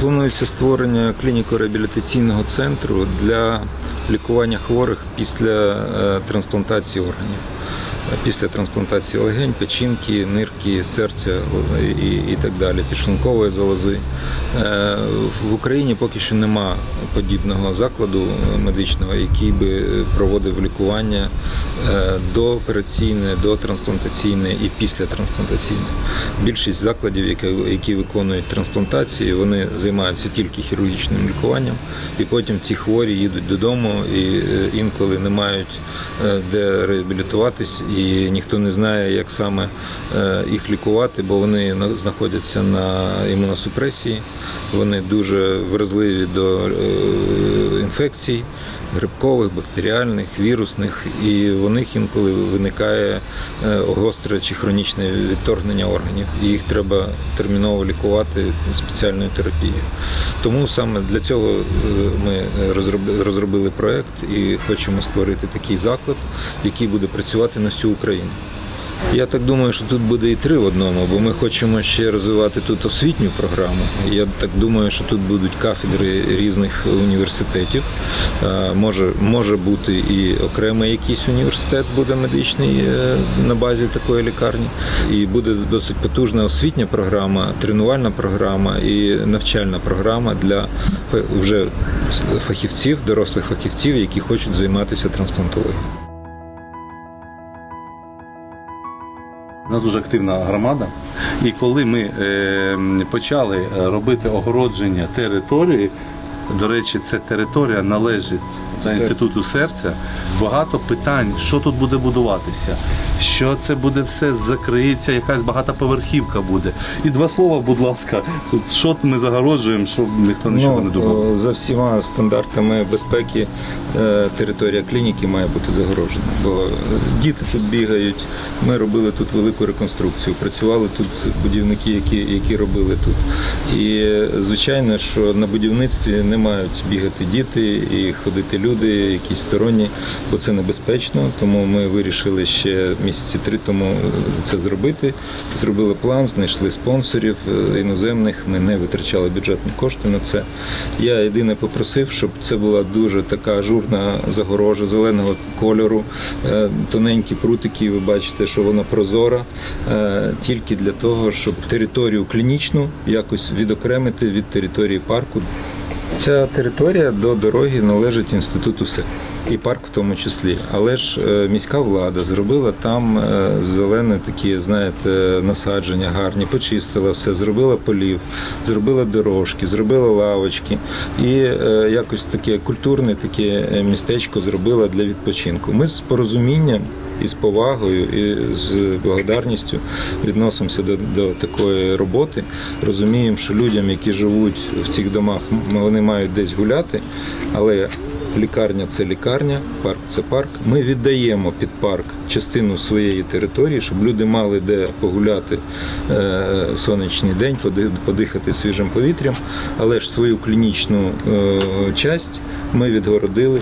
Планується створення клініко-реабілітаційного центру для лікування хворих після е, трансплантації органів. Після трансплантації легень, печінки, нирки, серця е, і, і так далі, підшлункової залози. Е, В Україні поки що нема подібного закладу медичного, який би проводив лікування е, доопераційне, дотрансплантаційне і післятрансплантаційне. Більшість закладів, які, які виконують трансплантації, вони займаються тільки хірургічним лікуванням, і потім ці хворі їдуть додому і інколи не мають де реабілітуватись, і ніхто не знає, як саме е, їх лікувати, бо вони знаходяться на імуносупресії, вони дуже вразливі до е, інфекцій грибкових, бактеріальних, вірусних, і у них інколи виникає е, гостре чи хронічне відторгнення органів, і їх треба терміново лікувати спеціальною терапією. Тому саме для цього е, ми розробили, розробили проект і хочемо створити такий заклад, який буде працювати на всю Україну. Я так думаю, що тут буде і три в одному, бо ми хочемо ще розвивати тут освітню програму. Я так думаю, що тут будуть кафедри різних університетів. Е, Може, може бути і окремий якийсь університет буде медичний е, на базі такої лікарні. І буде досить потужна освітня програма, тренувальна програма і навчальна програма для вже фахівців, дорослих фахівців, які хочуть займатися трансплантологією. У нас дуже активна громада. І коли ми е, почали е, робити огородження території, до речі, ця територія належить Серце. інституту серця. Багато питань, що тут буде будуватися, що це буде все закриється, якась багатоповерхівка буде. І два слова, будь ласка, що ми загороджуємо, щоб ніхто нічого не думав. За всіма стандартами безпеки е, територія клініки має бути загорожена. Бо е, діти тут бігають. Ми робили тут велику реконструкцію. Працювали тут будівники, які, які робили тут. І е, звичайно, що на будівництві не мають бігати діти і ходити люди, якісь сторонні, бо це небезпечно. Тому ми вирішили ще місяці три тому е, це зробити. Зробили план, знайшли спонсорів е, іноземних. Ми не витрачали бюджетні кошти на це. Я єдине попросив, щоб це була дуже така ажурна загорожа зеленого кольору, е, тоненькі прутики. Ви бачите, що вона прозора, тільки для того, щоб територію клінічну якось відокремити від території парку. Ця територія до дороги належить інституту СЕ і парк в тому числі. Але ж е, міська влада зробила там е, зелене такі, знаєте, насадження гарні, почистила все, зробила полів, зробила дорожки, зробила лавочки і е, якось таке культурне таке містечко зробила для відпочинку. Ми з порозумінням і з повагою, і з благодарністю відносимося до, до такої роботи. Розуміємо, що людям, які живуть в цих домах, вони мають десь гуляти, але лікарня це лікарня, парк це парк. Ми віддаємо під парк частину своєї території, щоб люди мали де погуляти е, в сонячний день, подихати свіжим повітрям, але ж свою клінічну е, часть ми відгородили.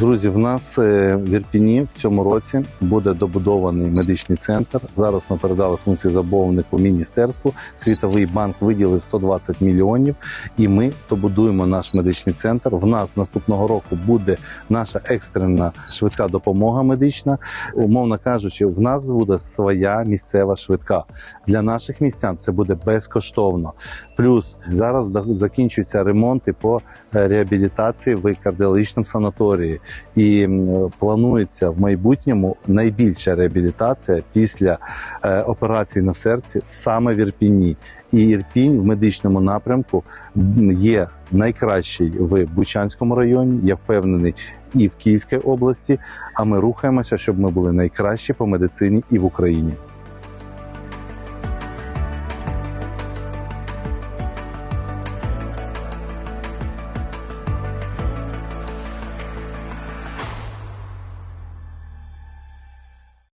Друзі, в нас е, в Ірпіні в цьому році буде добудований медичний центр. Зараз ми передали функції забовнику міністерству. Світовий банк виділив 120 мільйонів, і ми добудуємо наш медичний центр. В нас наступного року буде наша екстрена швидка допомога медична. Умовно кажучи, в нас буде своя місцева швидка. Для наших містян це буде безкоштовно. Плюс зараз закінчуються ремонти по е, реабілітації в кардіологічному санаторії, і планується в майбутньому найбільша реабілітація після е, операції на серці саме в Ірпіні. І Ірпінь в медичному напрямку є найкращий в Бучанському районі. Я впевнений. І в Київській області, а ми рухаємося, щоб ми були найкращі по медицині і в Україні.